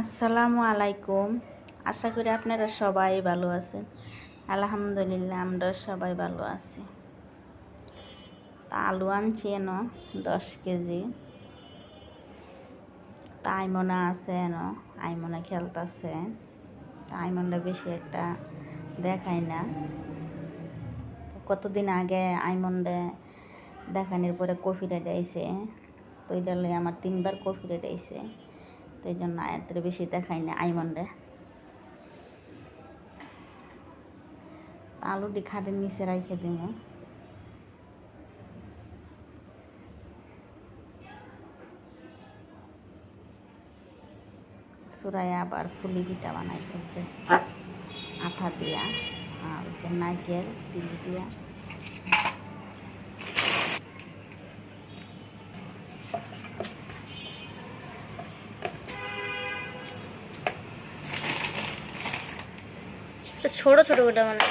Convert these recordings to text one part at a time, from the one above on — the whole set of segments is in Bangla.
আসসালামু আলাইকুম। আশা করি আপনারা সবাই ভালো আছেন। আলহামদুলিল্লাহ আমরা সবাই ভালো আছি। আলু আনছি এন, দশ কেজি। তা আইমনা আছে এন, আইমনা খেলতেছে। তা আইমনটা বেশি একটা দেখায় না। কতদিন আগে আইমন্ডে দেখানোর পরে কফি রেট আইছে তো এটা আমার তিনবার কফি রেট আইছে তো এই জন্য আয়াতের বেশি দেখাই না আইমন্ডে আলুটি খাটের নিচে রাইখে দিব সুরাই আবার ফুলি পিঠা বানাইতেছে। আঠা দিয়া, আর নাইকেল তিল দিয়া। ছোট ছোট ওটা মানে।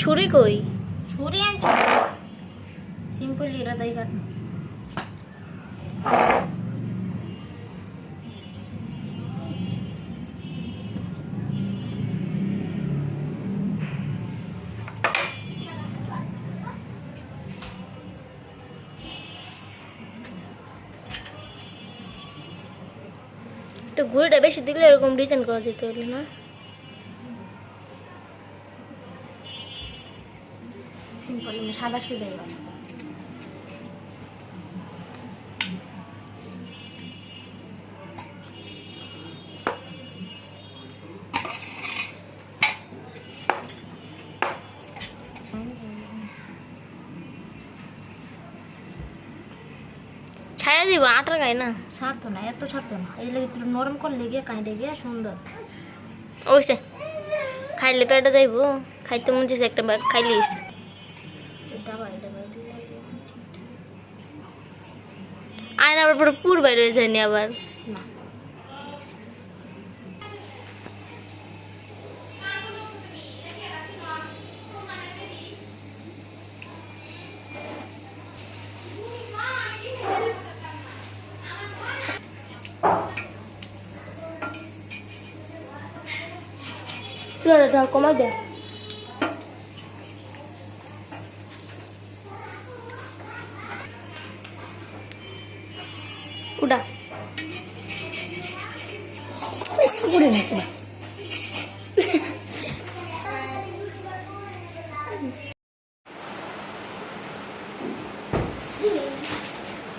ছুরি কই? ছুরি আনছি। সিম্পল এটা তাই কাট। একটু ঘুরিটা বেশি দিলে এরকম ডিজাইন করা যেত হলে না? সাদা সিধে ছায়া দিব আটার গায়ে না? ছাড়তো না এত ছাড়তো না। এই লেগে একটু নরম করলে গিয়ে কাঁদে গিয়ে সুন্দর। ওইসে খাইলে তো এটা যাইব খাইতে মন চাইছে একটা খাইলে আয়না আবার পুরো পুর বাইরে হয়ে যায়নি আবার। না। চলো কমাই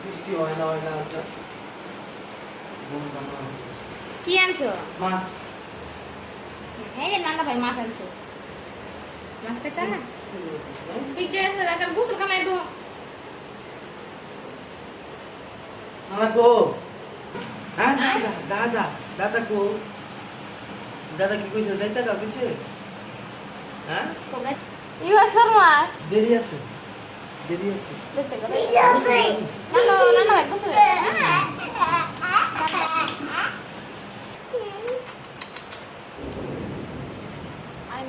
বৃষ্টি হয় না হয় আচ্ছা। কি আনছো? মাছ। এই যে নানা ভাই মাছ আনছো। মাছ পেতা না? পিকচার আছে রাখার গোসল খানায় তো নানা কো হ্যাঁ দাদা দাদা দাদা কো দাদা কি কইছে যাইতে না কইছে হ্যাঁ ইয়া শর্মা দেরি আছে দেরি আছে দেখতে গেলে নানো নানা ভাই গোসল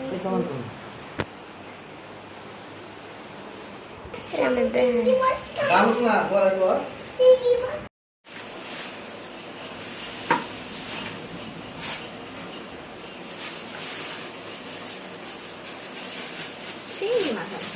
এই কেমন করো জানুস না ঘরে ঘর চিংড়ি মাছ আছে।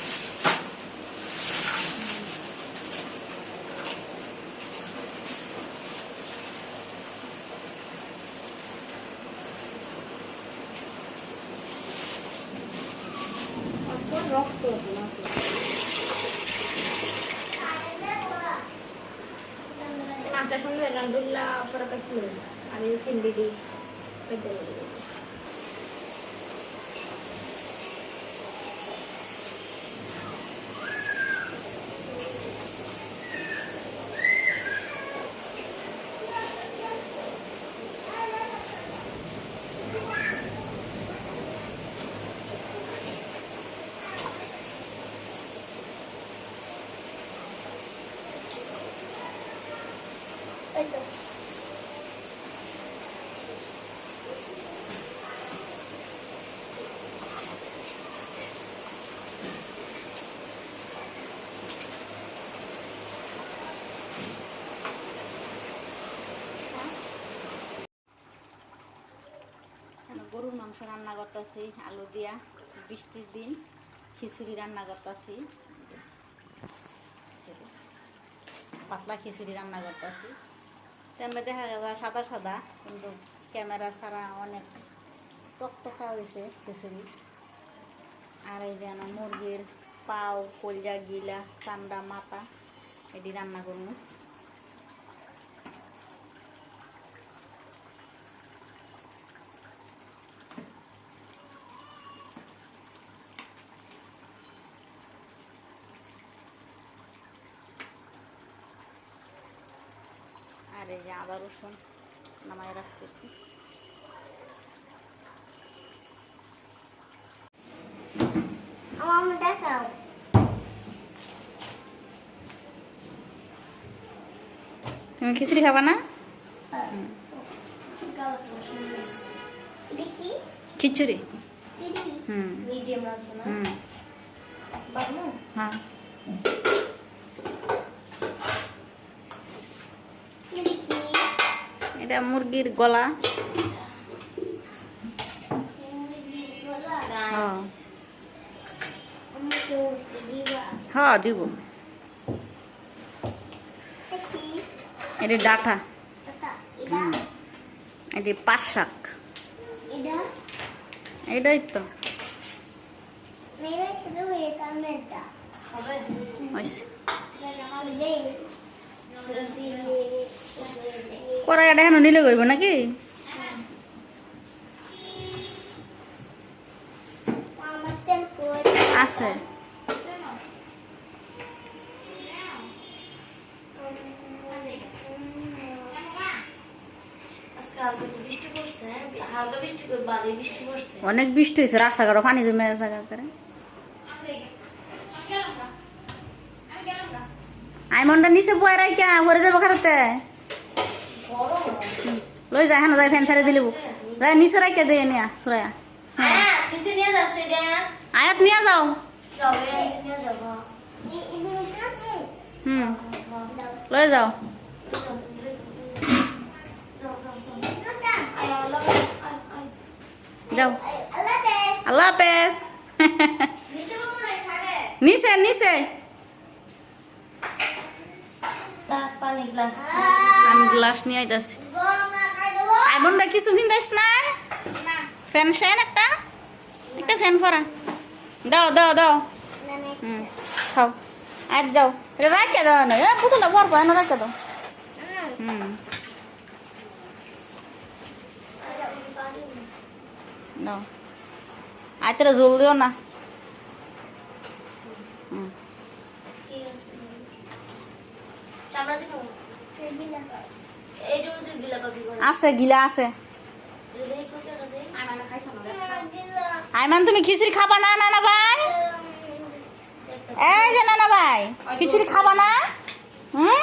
অল্প রক্ত। মাছটা সুন্দর আলহামদুলিল্লাহ পরে কাটছিল আমি চিংড়ি গরুর মাংস রান্না করতেছি, আলু দিয়া, বৃষ্টির দিন খিচুড়ি রান্না করতেছি। পাতলা খিচুড়ি রান্না করতেছি। তেমনি দেখা গেল সাদা সাদা, কিন্তু ক্যামেরা ছাড়া অনেক টকটকা হয়েছে খিচুড়ি আর এই যেন মুরগির পাও, কলজা, গিলা চান্ডা মাথা, এটি রান্না করব আর এই যে আদা রসুন নামায় রাখছি একটু। দেখাও। তুমি খিচুড়ি খাবা না? খিচুড়ি। দেখি হুম। আছে হুম। হ্যাঁ। এটা মুরগির গলা। হ্যাঁ। হ্যাঁ দিব। এটি ডাটা। এটি পাঁচ শাক। এটাই তো। হয়েছে। কড়াইটা এখন নিলে গইব নাকি? আছে। অনেক বৃষ্টি হয়েছে রাস্তাঘাটও পানি জমে আছে করে আইমনটা নিচে বয়ে রাখিয়া ভরে যাব খাটাতে। লই যায় হেন যাই ফ্যান ছাড়ে দিলিব যাই নিচে রাখিয়া দিয়ে নিয়া হ্যাঁ এটা আয়াত নিয়ে যাও। হুম। লই যাও। যাও। আল্লাহ হাফেজ। নিচে নিচে। পানি গ্লাস আমি গ্লাস নিয়ে আইতাছি। আইমনটা কিছু ভিন্দাইস না। ফ্যান শ্যান একটা? একটা ফ্যান ফরা দাও দাও দাও। হুম খাও। আজ যাও। এটা রাখিয়া দাও না এ পুতুলটা ভরবো এনে রাখিয়া দাও। হুম। দাও। আইতরা জল দিও না। হুম। চামড়া দিব এইটার মধ্যে গিলা কপি করে আছে, গিলা আছে। আইমান, তুমি খিচুড়ি খাবা না না না ভাই? এই যে না না ভাই, খিচুড়ি খাবা না? হুম?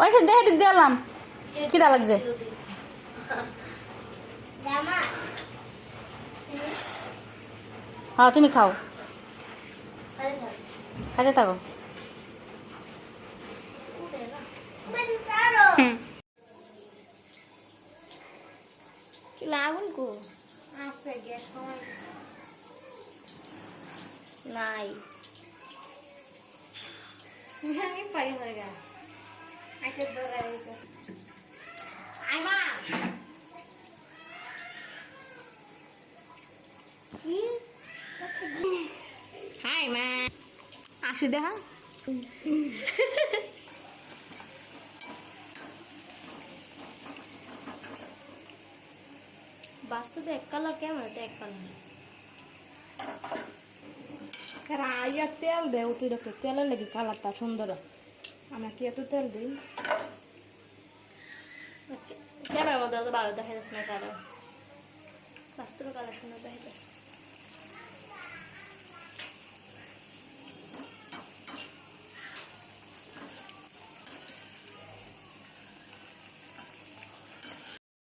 ওই দেখে দিলাম খিদা লাগছে। হ্যাঁ তুমি খাও। আরে থাক। লাগুন কো। নাই। আমি পাই হয়ে গেল। আচ্ছা দৌড়াই আইমা। হাই মা। আসি দেখা বাস্তবে এক কালার কেমন এক কালার তেল দেয় অতিরিক্ত তেলের লেগে কালারটা সুন্দর। আমরা কি এত তেল দিই? ক্যামেরার মধ্যে অত ভালো দেখা যাচ্ছে না কালার বাস্তবে কালার সুন্দর দেখা যাচ্ছে